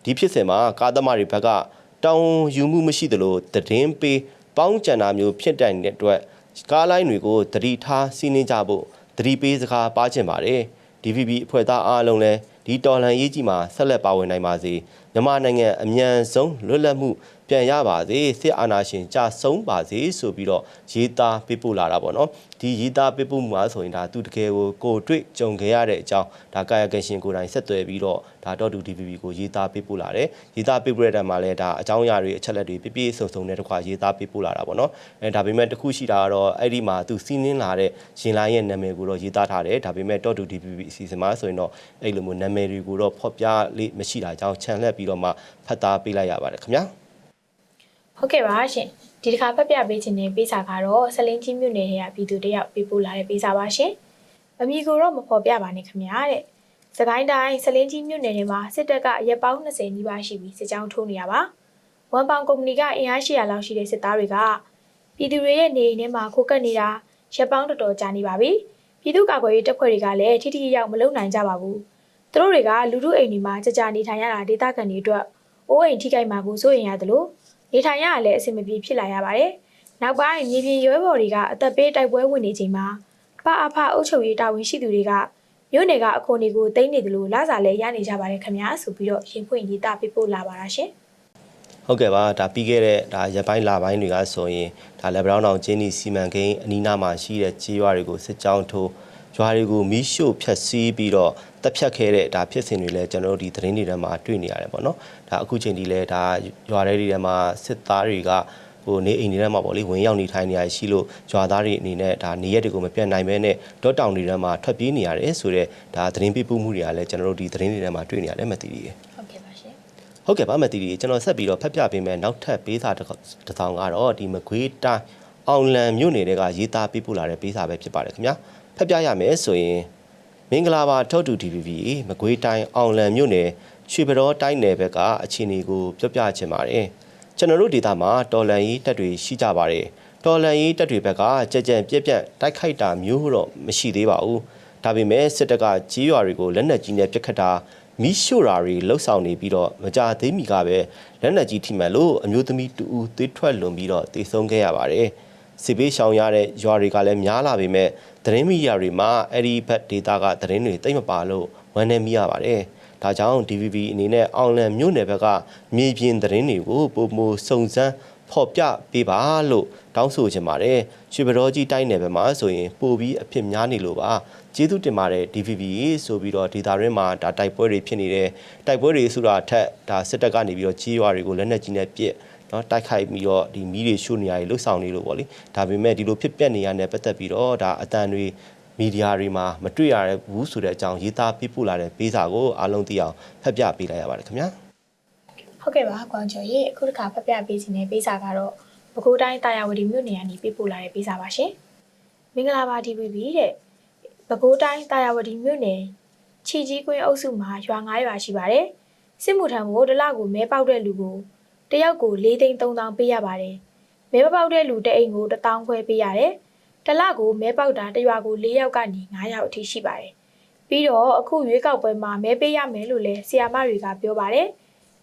ဒီဖြစ်စဉ်မှာကားသမားတွေဘက်ကတောင်းယူမှုမရှိသလိုသတင်းပေးပေါင်းကြံတာမျိုးဖြစ်တဲ့အတွက်ကားလိုင်းတွေကိုတတိထားစီးနှင်းကြဖို့တတိပေးစကားပါချင်ပါတယ် DVB အဖွဲ့သားအားလုံးလည်းဒီတော်လှန်ရေးကြီးမှာဆက်လက်ပါဝင်နိုင်ပါစေမြန်မာနိုင်ငံအမြန်ဆုံးလွတ်လပ်မှုပြန်ရပါစေစစ်အာဏာရှင်ကြဆုံးပါစေဆိုပြီးတော့ရေးသားပေးပို့လာတာပေါ့နော်ဒီရေးသားပေးပို့မှုမှာဆိုရင်ဒါသူတကယ်ကိုကိုယ်တွေ့ကြုံခဲ့ရတဲ့အကြောင်းဒါကာယကရှင်ကိုယ်တိုင်ဆက်သွယ်ပြီးတော့ဒါတော့တူ DVB ကိုရေးသားပေးပို့လာတယ်ရေးသားပေးပို့တဲ့တံမှာလည်းဒါအကြောင်းအရာတွေအချက်လက်တွေပြည့်ပြည့်စုံစုံနဲ့တခွာရေးသားပေးပို့လာတာပေါ့နော်အဲဒါပေမဲ့တစ်ခုရှိတာကတော့အဲ့ဒီမှာသူစီးနင်းလာတဲ့ရင်လိုင်းရဲ့နာမည်ကိုတော့ရေးသားထားတယ်ဒါပေမဲ့တော့တူ DVB အစီအစဉ်မှာဆိုရင်တော့အဲ့လိုမျိုးနာမည်တွေကိုတော့ဖော်ပြလေးမရှိတာကြောင့်ခြံလှည့်ပြီးတော့မှဖတ်သားပေးလိုက်ရပါတယ်ခင်ဗျာ ဟုတ်ကဲ့ပါရှင်ဒီတစ်ခါဖတ်ပြပေးခြင်းတဲ့ပေးစာကတော့ဆလင်းကြီးမြို့နယ်ရဲ့ပြည်သူတယောက်ပေးပို့လာတဲ့ပေးစာပါရှင်အမည်ကိုတော့မဖော်ပြပါနဲ့ခင်ဗျာတဲ့စကိုင်းတိုင်းဆလင်းကြီးမြို့နယ်ထဲမှာစစ်တပ်ကရက်ပေါင်း20နီးပါးရှိပြီးစစ်ကြောင်းထိုးနေရပါဝန်ပောင်ကုမ္ပဏီကအင်အား800လောက်ရှိတဲ့စစ်သားတွေကပြည်သူတွေရဲ့နေအိမ်ထဲမှာခိုးကပ်နေတာရက်ပေါင်းတော်တော်ကြာနေပါပြီပြည်သူ့ကာကွယ်ရေးတပ်ဖွဲ့တွေကလည်းထိထိရောက်မလုံနိုင်ကြပါဘူးသူတို့တွေကလူမှုအိမ်တွေမှာကြာကြာနေထိုင်ရတာဒေသခံတွေအတွက်အိုးအိမ်ထိခိုက်မှာကိုစိုးရင်ရတယ်လို့ နေထိုင်ရတာလည်းအဆင်မပြေဖြစ်လာရပါတယ်။နောက်ပိုင်းမြေပြင်ရွေးဘော်တွေကအသက်ပေးတိုက်ပွဲဝင်နေချိန်မှာပအဖအုပ်ချုပ်ရေးတာဝန်ရှိသူတွေကမြို့နယ်ကအခွန်တွေကိုတိမ့်နေတယ်လို့လာစာလဲရနေကြပါတယ်ခင်ဗျာဆိုပြီးတော့ရင်ဖွင့်ရေးသားပေးပို့လာပါတာရှင်ဟုတ်ကဲ့ပါဒါပြီးခဲ့တဲ့ဒါရက်ပိုင်းလပိုင်းတွေကဆိုရင်ဒါလက်ဘရောင်းတောင်ကျင်းဒီစီမံကိန်းအနီးနားမှာရှိတဲ့ကြေးရွာတွေကိုစစ်ကြောင်းထိုး ရွာတွေကိုမီးရှို့ဖျက်ဆီးပြီးတော့တပ်ဖြတ်ခဲ့တဲ့ဒါဖြစ်စဉ်တွေလည်းကျွန်တော်တို့ဒီသတင်းတွေထဲမှာတွေ့နေရတယ်ပေါ့နော်ဒါအခုချိန်ဒီလဲဒါရွာတွေထဲမှာစစ်သားတွေကဟိုနေအိမ်တွေထဲမှာပေါ့လေဝင်ရောက်နေထိုင်နေရရှိလို့ရွာသားတွေအနေနဲ့ဒါနေရက်တွေကိုမပြတ်နိုင်ဘဲနဲ့ဒေါတောင်တွေထဲမှာထွက်ပြေးနေရတယ်ဆိုတော့ဒါသတင်းပေးပို့မှုတွေကလည်းကျွန်တော်တို့ဒီသတင်းတွေထဲမှာတွေ့နေရတယ်မသိသေးဘူးဟုတ်ကဲ့ပါရှင်ဟုတ်ကဲ့ပါမတီတီကျွန်တော်ဆက်ပြီးတော့ဖတ်ပြပေးမယ်နောက်ထပ်ပေးစာတစ်ခေါက်တစ်စောင်ကတော့ဒီမကွေးတိုင်းအောင်လံမြို့နယ်တွေကရေးသားပေးပို့လာတဲ့ပေးစာပဲဖြစ်ပါတယ်ခင်ဗျာ ဖတ်ပြရမယ်ဆိုရင်မင်္ဂလာပါထုတ်တူ DVB မကွေးတိုင်းအောင်လံမြို့နယ်ရွှေဘရောတိုင်းနယ်ဘက်ကအခြေအနေကိုပြောပြချင်ပါတယ်ကျွန်တော်တို့ဒေသမှာတော်လန်ရေးတပ်တွေရှိကြပါတယ်တော်လန်ရေးတပ်တွေဘက်ကကြက်ကြံပြက်ပြက်တိုက်ခိုက်တာမျိုးတော့မရှိသေးပါဘူးဒါပေမဲ့စစ်တပ်ကကြီးရွာတွေကိုလက်နက်ကြီးနဲ့ပစ်ခတ်တာမီးရှို့တာတွေလှုပ်ဆောင်နေပြီးတော့မကြသေးမီကပဲလက်နက်ကြီးထိမှန်လို့အမျိုးသမီးတူဦးသွေးထွက်လွန်ပြီးတော့တေဆုံးခဲ့ရပါတယ်။စစ်ဘေးရှောင်ရတဲ့ရွာတွေကလည်းများလာပေမဲ့ သတင်းမီဒီယာတွေမှာအဲ့ဒီဘက်ဒေတာကသတင်းတွေတိတ်မပါလို့ဝမ်းနည်းမိရပါတယ်။ဒါကြောင့် DVB အနေနဲ့အောင်လံမြို့နယ်ဘက်ကမြေပြင်သတင်းတွေကိုပုံမစုံစမ်းဖော်ပြပေးပါလို့တောင်းဆိုချင်ပါတယ်။ရွှေဘရောကြီးတိုင်းနယ်ဘက်မှာဆိုရင်ပို့ပြီးအဖြစ်များနေလို့ပါ။ကျေးဇူးတင်ပါတယ် DVB ဆိုပြီးတော့ဒေတာရင်းမှာဒါတိုက်ပွဲတွေဖြစ်နေတယ်။တိုက်ပွဲတွေဆိုတာအထက်ဒါစစ်တပ်ကနေပြီးတော့ကြီးရွာတွေကိုလက်နက်ကြီးနဲ့ပစ် နော်တိုက်ခိုက်ပြီးတော့ဒီမီးတွေရှို့နေရတယ်လှုပ်ဆောင်နေလို့ပေါ့လေဒါပေမဲ့ဒီလိုဖြစ်ပျက်နေရတဲ့ပတ်သက်ပြီးတော့ဒါအတန်တွေမီဒီယာတွေမှာမတွေ့ရဘူးဆိုတဲ့အကြောင်းရေးသားပေးပို့လာတဲ့ပေးစာကိုအားလုံးသိအောင်ဖတ်ပြပေးလိုက်ရပါတယ်ခင်ဗျာဟုတ်ကဲ့ပါကွန်ကျော်ရေအခုတစ်ခါဖတ်ပြပေးခြင်းတဲ့ပေးစာကတော့ပဲခူးတိုင်းတာယာဝတီမြို့နယ်ကနေပေးပို့လာတဲ့ပေးစာပါရှင်မင်္ဂလာပါ DVB တဲ့ပဲခူးတိုင်းတာယာဝတီမြို့နယ်ချီကြီးကွင်းအုပ်စုမှာရွာ9ရွာရှိပါတယ်စစ်မှုထမ်းကိုတစ်လကိုမဲပေါက်တဲ့လူကို တယောက်ကို၄သိန်း3000ပေးရပါတယ်မဲမပေါက်တဲ့လူတစ်အိမ်ကို1000ခွဲပေးရတယ်တစ်လကိုမဲပေါက်တာတစ်ရွာကို၄ယောက်ကနေ9ယောက်အထိရှိပါတယ်ပြီးတော့အခုရွေးကောက်ပွဲမှာမဲပေးရမယ်လို့လဲဆီယာမတွေကပြောပါတယ်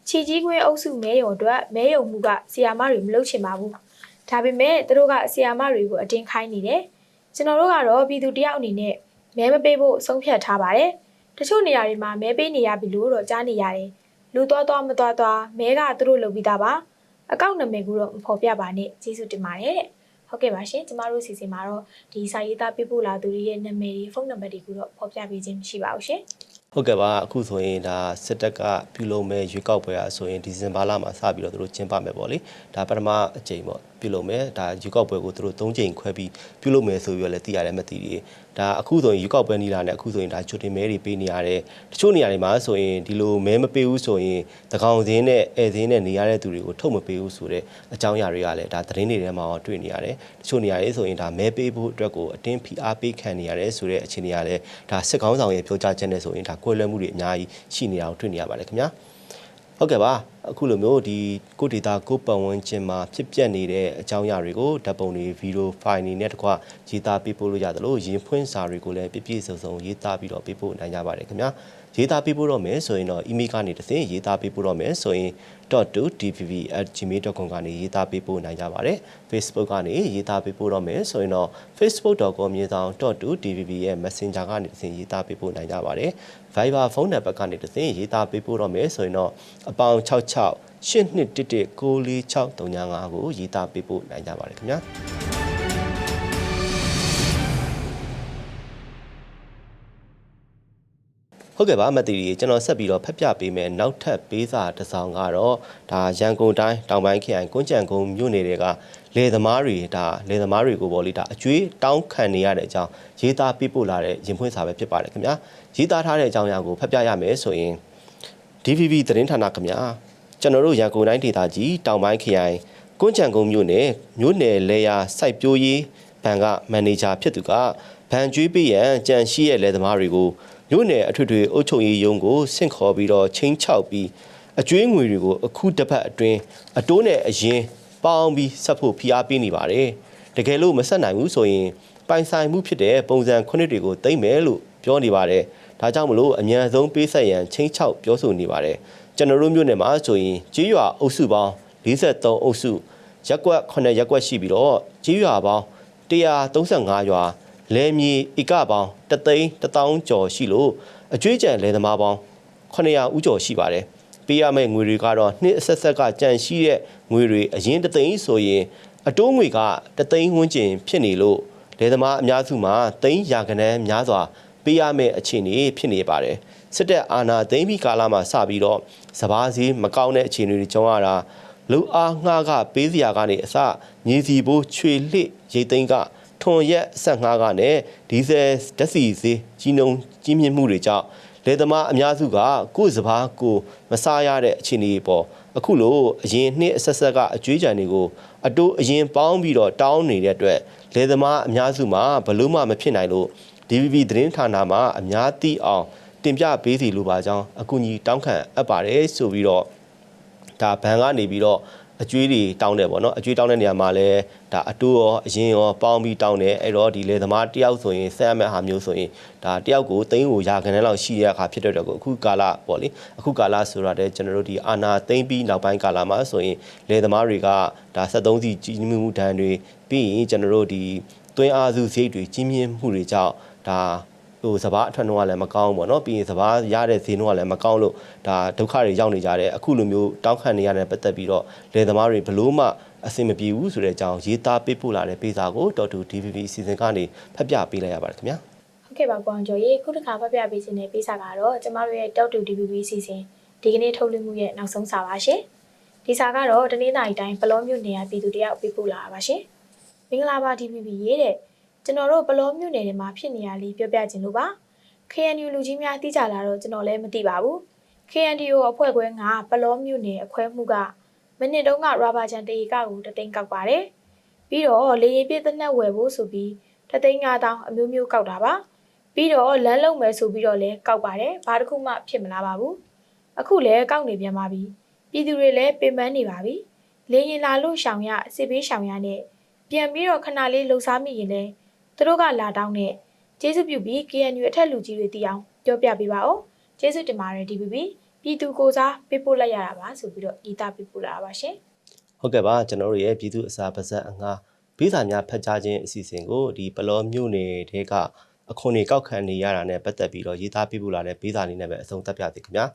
ချီကြီးကွင်းအုပ်စုမဲရုံအတွက်မဲရုံမှုကဆီယာမတွေမလုပ်ချင်ပါဘူး။ဒါပေမဲ့သူတို့ကဆီယာမတွေကိုအတင်းခိုင်းနေတယ်။ကျွန်တော်တို့ကတော့ပြည်သူတယောက်အနေနဲ့မဲမပေးဖို့ဆုံးဖြတ်ထားပါတယ်။တချို့နေရာတွေမှာမဲပေးနေရပြီလို့တော့ကြားနေရတယ်။ လူသွားသွားမသွားသွားမဲကသူတို့လုပ်ပြီးသားပါ။အကောင့်နာမည်ကိုတော့မဖော်ပြပါနဲ့ကျေးဇူးတင်ပါတယ်တဲ့။ဟုတ်ကဲ့ပါရှင်ကျမတို့စီစဉ်မှာတော့ဒီစာရေးသားပေးပို့လာသူတွေရဲ့နာမည်တွေဖုန်းနံပါတ်တွေကိုတော့ဖော်ပြပေးခြင်းမရှိပါဘူးရှင်။ဟုတ်ကဲ့ပါအခုဆိုရင်ဒါစစ်တပ်ကပြုလုပ်မဲ့ရွေးကောက်ပွဲအားဆိုရင်ဒီဇင်ဘာလမှာစပြီးတော့သူတို့ကျင်းပမယ်ပေါ့လေဒါပထမအကြိမ်ပေါ့ပြုလုပ်မယ်ဒါရွေးကောက်ပွဲကိုသူတို့၃ကြိမ်ခွဲပြီးပြုလုပ်မယ်ဆိုပြီးတော့လည်းသိရတယ်မသိသေး ဒါအခုဆိုရင်ရွေးကောက်ပွဲနီလာနဲ့အခုဆိုရင်ဒါချွတ်တင်မဲတွေပေးနေရတယ်တချို့နေရာတွေမှာဆိုရင်ဒီလိုမဲမပေးဘူးဆိုရင်တကောင်စင်းနဲ့ဧည့်စင်းနဲ့နေရတဲ့သူတွေကိုထုတ်မပေးဘူးဆိုတဲ့အကြောင်းအရာတွေကလည်းဒါသတင်းတွေထဲမှာတွေ့နေရတယ်တချို့နေရာတွေဆိုရင်ဒါမဲပေးဖို့အတွက်ကိုအတင်းဖိအားပေးခံနေရတယ်ဆိုတဲ့အခြေအနေကလည်းဒါစစ်ကောင်းဆောင်ရဲ့ပြောကြားချက်နဲ့ဆိုရင်ဒါကွဲလွဲမှုတွေအများကြီးရှိနေတာကိုတွေ့နေရပါတယ်ခင်ဗျာ ဟုတ်ကဲ့ပါအခုလိုမျိုးဒီကိုဒေတာကိုပတ်ဝန်းကျင်မှာဖြစ်ပျက်နေတဲ့အကြောင်းအရာတွေကိုဓာတ်ပုံတွေဗီဒီယိုဖိုင်တွေနဲ့တကွရေးသားပေးပို့လို့ရတယ်လို့ရင်ဖွင့်စာတွေကိုလည်းပြည့်ပြည့်စုံစုံရေးသားပြီးတော့ပေးပို့နိုင်ကြပါတယ်ခင်ဗျာ ရေးသားပေးပို့တော့မယ်ဆိုရင်တော့ email ကနေတစ်ဆင့်ရေးသားပေးပို့တော့မယ်ဆိုရင် .2dvv@gmail.com ကနေရေးသားပေးပို့နိုင်ကြပါတယ် Facebook ကနေရေးသားပေးပို့တော့မယ်ဆိုရင်တော့ facebook.com မြေဆောင် .2dvv ရဲ့ Messenger ကနေတစ်ဆင့်ရေးသားပေးပို့နိုင်ကြပါတယ် Viber ဖုန်းနံပါတ်ကနေတစ်ဆင့်ရေးသားပေးပို့တော့မယ်ဆိုရင်တော့အပေါင်း66 8211 94635ကိုရေးသားပေးပို့နိုင်ကြပါတယ်ခင်ဗျာ ဟုတ်ကဲ့ပါမတ်တီရီကျွန်တော်ဆက်ပြီးတော့ဖက်ပြပေးမယ်နောက်ထပ်ပေးစာတစ်စောင်ကတော့ဒါရန်ကုန်တိုင်းတောင်ပိုင်းခရိုင်ကွန်းကြံကုန်းမြို့နယ်တွေကလေသမားတွေဒါလေသမားတွေကိုပေါ့လေဒါအကျွေးတောင်းခံနေရတဲ့အကြောင်းရေးသားပေးပို့လာတဲ့ရင်ဖွင့်စာပဲဖြစ်ပါတယ်ခင်ဗျာရေးသားထားတဲ့အကြောင်းအရာကိုဖက်ပြရမယ်ဆိုရင် DVB သတင်းဌာနခင်ဗျာကျွန်တော်တို့ရန်ကုန်တိုင်းဒေသကြီးတောင်ပိုင်းခရိုင်ကွန်းကြံကုန်းမြို့နယ်မြို့နယ်လေယာစိုက်ပျိုးရေးဘဏ်ကမန်နေဂျာဖြစ်သူကဘဏ်ကျွေးပေးရန်ကြံရှိရဲ့လေသမားတွေကို မြို့နယ်အထွေထွေအုပ်ချုပ်ရေးရုံးကိုဆင့်ခေါ်ပြီးတော့ချင်းချောက်ပြီးအကျွေးငွေတွေကိုအခုတစ်ပတ်အတွင်းအတိုးနဲ့အရင်ပေါင်းပြီးဆက်ဖို့ဖိအားပေးနေပါတယ်တကယ်လို့မဆက်နိုင်ဘူးဆိုရင်ပိုင်ဆိုင်မှုဖြစ်တဲ့ပုံစံခုနှစ်တွေကိုသိမ့်မယ်လို့ပြောနေပါတယ်ဒါကြောင့်မလို့အမြန်ဆုံးပေးဆက်ရန်ချင်းချောက်ပြောဆိုနေပါတယ်ကျွန်တော်တို့မြို့နယ်မှာဆိုရင်ကြေးရွာအုပ်စုပေါင်း43အုပ်စုရက်ကွက်9ရက်ကွက်ရှိပြီးတော့ကြေးရွာပေါင်း135ရွာ လယ်မြေဧကပေါင်း3သိန်း1000ကျော်ရှိလို့အကျွေးကြံလယ်သမားပေါင်း900ဦးကျော်ရှိပါတယ်ပေးရမယ့်ငွေတွေကတော့နှစ်အဆက်ဆက်ကကြန့်ရှိတဲ့ငွေတွေအရင်တသိန်းဆိုရင်အတိုးငွေကတသိန်းဝန်းကျင်ဖြစ်နေလို့လယ်သမားအများစုမှာသိန်းရာခဏန်းများစွာပေးရမယ့်အခြေအနေဖြစ်နေပါတယ်စစ်တပ်အာဏာသိမ်းပြီးကာလမှာစပြီးတော့စပားစည်းမကောင်းတဲ့အခြေအနေတွေကြုံရတာလူအားငှားကပေးစရာကနေအစမြေစီဘိုးချွေလှစ်ရိတ်သိမ်းက ထွန်ရက်ဆက်ငှားကနဲ့ဒီဇယ်ဓာတ်ဆီဈေးကြီးနှုံကြီးမြင့်မှုတွေကြောင့်လေသမားအများစုကကိုယ်စပားကိုမစားရတဲ့အခြေအနေပေါ်အခုလိုအရင်နှစ်အဆက်ဆက်ကအကျွေးကြံတွေကိုအတိုးအရင်ပေါင်းပြီးတော့တောင်းနေတဲ့အတွက်လေသမားအများစုမှာဘလို့မှမဖြစ်နိုင်လို့ DVB သတင်းဌာနမှာအများသိအောင်တင်ပြပေးစီလိုပါကြောင်းအကူအညီတောင်းခံအပ်ပါတယ်ဆိုပြီးတော့ဒါဘန်ကနေပြီးတော့ အကျွေးတွေတောင်းတယ်ပေါ့နော်အကျွေးတောင်းတဲ့နေရာမှာလည်းဒါအတိုးရောအရင်ရောပေါင်းပြီးတောင်းတယ်အဲ့တော့ဒီလေသမားတယောက်ဆိုရင်ဆက်ရမယ့်ဟာမျိုးဆိုရင်ဒါတယောက်ကိုသိန်းကိုရာခဏန်းလောက်ရှိရအခါဖြစ်တဲ့တော့အခုကာလပေါ့လေအခုကာလဆိုတာတဲ့ကျွန်တော်တို့ဒီအာနာသိမ့်ပြီးနောက်ပိုင်းကာလမှာဆိုရင်လေသမားတွေကဒါ73စီကြီးမှုဒဏ်တွေပြီးရင်ကျွန်တော်တို့ဒီသွင်းအားစုစရိတ်တွေကြီးမြင့်မှုတွေကြောင့်ဒါ ဟိုစဘာအထွက်နှုန်းကလည်းမကောင်းဘူးပေါ့နော်ပြီးရင်စဘာရတဲ့ဈေးနှုန်းကလည်းမကောင်းလို့ဒါဒုက္ခတွေရောက်နေကြတယ်အခုလိုမျိုးတောင်းခံနေရတဲ့ပတ်သက်ပြီးတော့လယ်သမားတွေဘလို့မှအဆင်မပြေဘူးဆိုတဲ့အကြောင်းရေးသားပေးပို့လာတဲ့ပေးစာကိုတော်တူ DVB အစီအစဉ်ကနေဖတ်ပြပေးလိုက်ရပါတယ်ခင်ဗျာဟုတ်ကဲ့ပါကွန်ကျော်ရေခုတစ်ခါဖတ်ပြပေးခြင်းတဲ့ပေးစာကတော့ကျမတို့ရဲ့တောက်တူ DVB စီစဉ်ဒီကနေ့ထုတ်လွှင့်မှုရဲ့နောက်ဆုံးစာပါရှင်ဒီစာကတော့တနင်္လာရီတိုင်းပလောမြို့နယ်ကပြည်သူတယောက်ပေးပို့လာတာပါရှင်မင်္ဂလာပါ DVB ရေးတဲ့ ကျကျွန်တော်တို့ဘလောမြို့နယ်ထဲမှာဖြစ်နေရလေးပြောပြခြင်းလို့ပါ KNU လူကြီးများသိကြလာတော့ကျွန်တော်လည်းမသိပါဘူး KNDO အဖွဲ့ခွဲကဘလောမြို့နယ်အခွဲမှုကမနစ်တုန်းကရာဘာချန်တရီကကိုတသိန်းကောက်ပါတယ်ပြီးတော့လေရင်ပြည့်သက်နှက်ဝယ်ဖို့ဆိုပြီးတသိန်း9000အမျိုးမျိုးကောက်တာပါပြီးတော့လမ်းလုံးမယ်ဆိုပြီးတော့လည်းကောက်ပါတယ်ဘာတစ်ခုမှဖြစ်မလာပါဘူးအခုလည်းကောက်နေပြန်ပါပြီပြည်သူတွေလည်းပင်ပန်းနေပါပြီလေရင်လာလို့ရှောင်ရစစ်ပေးရှောင်ရနဲ့ပြန်ပြီးတော့ခဏလေးလှုပ်ရှားမိရင်လည်း သူတို့ကလာတောင်းနဲ့ကျေးဇူးပြုပြီး KNU အထက်လူကြီးတွေတည်အောင်ပြောပြပေးပါဦးကျေးဇူးတင်ပါတယ် DPP ပြည်သူကိုစားပေးပို့လိုက်ရတာပါဆိုပြီးတော့ဤသားပေးပို့လာတာပါရှင်ဟုတ်ကဲ့ပါကျွန်တော်တို့ရဲ့ပြည်သူအစာပါဇက်အငှားဘေးစာများဖတ်ကြားခြင်းအစီအစဉ်ကိုဒီပလောမြို့နယ်တဲကအခွန်တွေကောက်ခံနေရတာနဲ့ပတ်သက်ပြီးတော့ရေးသားပေးပို့လာတဲ့ဘေးစာလေးနဲ့ပဲအဆုံးသတ်ပြသေးခင်ဗျာ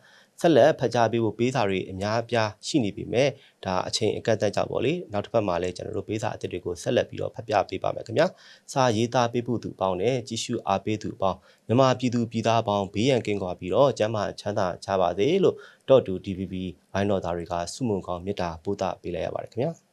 ဆက်လက်ဖတ်ကြားပေးဖို့ဘေးစာတွေအများအပြားရှိနေပြီမဲ့ဒါအချိန်အကန့်အသတ်ကြောင့်ပေါ့လေနောက်တစ်ပတ်မှာလည်းကျွန်တော်တို့ဘေးစာအသစ်တွေကိုဆက်လက်ပြီးတော့ဖတ်ပြပေးပါမယ်ခင်ဗျာစာရေးသားပေးဖို့သူပေါင်းနဲ့ကြီးစုအားပေးသူပေါင်းမြန်မာပြည်သူပြည်သားပေါင်းဘေးရန်ကင်းကွာပြီးတော့ကျမ်းမာချမ်းသာကြပါစေလို့တော့တူ DVB ဘိုင်းတော်သားတွေကစုမုံကောင်းမေတ္တာပို့တာပေးလိုက်ရပါတယ်ခင်ဗျာ